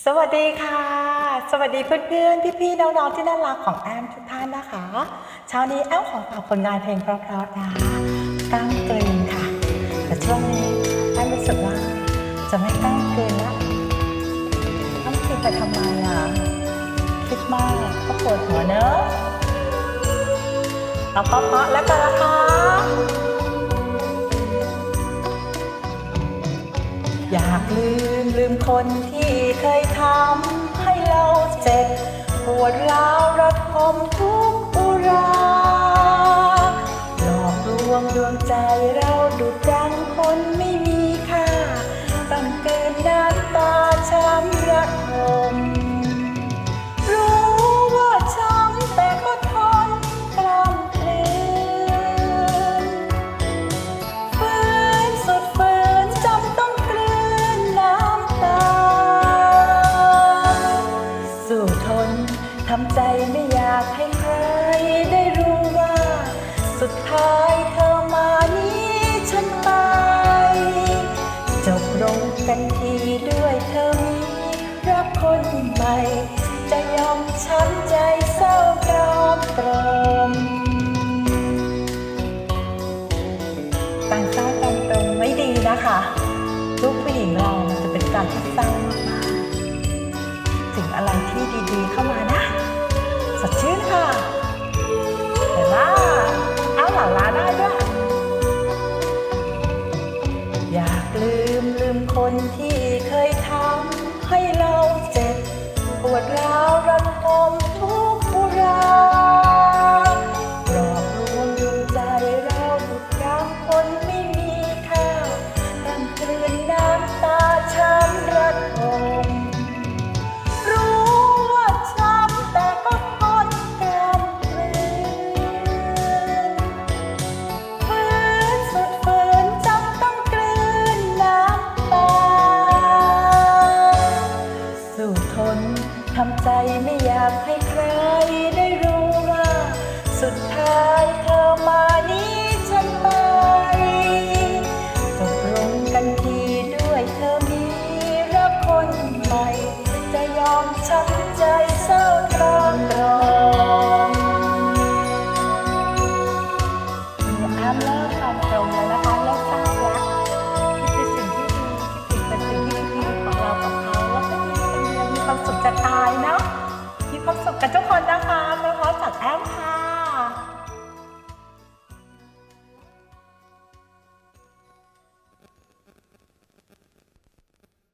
สวัสดีค่ะ สวัสดีเพื่อนๆ พี่ๆ น้องๆ ที่น่ารักของแอมทุกท่านนะคะ เช้านี้แอมขอฝากผลงานเพลงเพราะๆนะก้างเกรงค่ะ แต่ช่วงนี้แอมรู้สึกว่าจะไม่ก้างเกรงละต้องคิดไปทำไมอะ คิดมากก็ปวดหัวเนอะเอาเพราะๆแล้วกันนะคะ อยากลืมลืมคนที่เคยทำให้เราเจ็บปวดร้าวระทมทุกอุราหลอกลวงดวงใจเราดุดดังคนไม่มี สู้ทนทำใจไม่อยากให้ใครได้รู้ว่า สุดท้ายเธอมานี้ฉันไป จบลงกันทีด้วยเธอมีรักคนใหม่ จะยอมช้ำใจเศร้ากรอมตรมต่างชาติตรงตรงไม่ดีนะคะ ลูกผู้หญิงเราจะเป็นการที่เศร้ามาก มคนที่เคยทำให้เราเจ็บปวดร้าวากให้ใครได้รู้ว่า สุดท้ายเธอมานี้ฉันไปจบลงกันทีด้วยเธอมีรักคนใหม่ จะยอมช้ำใจ กับทุกคนนะคะพร้อมจากแอมค่ะ